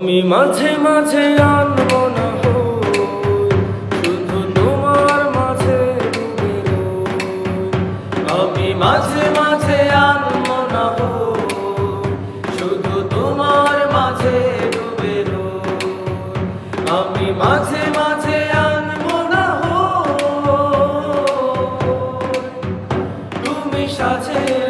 আমি মাঝে মাঝে আনব না শুধু তোমার মাঝে আমি মাঝে মাঝে আনব না হই, শুধু তোমার মাঝে ডুবে আমি মাঝে মাঝে আনব না হই, তুমি সাজের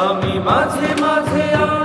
আমি মাঝে মাঝে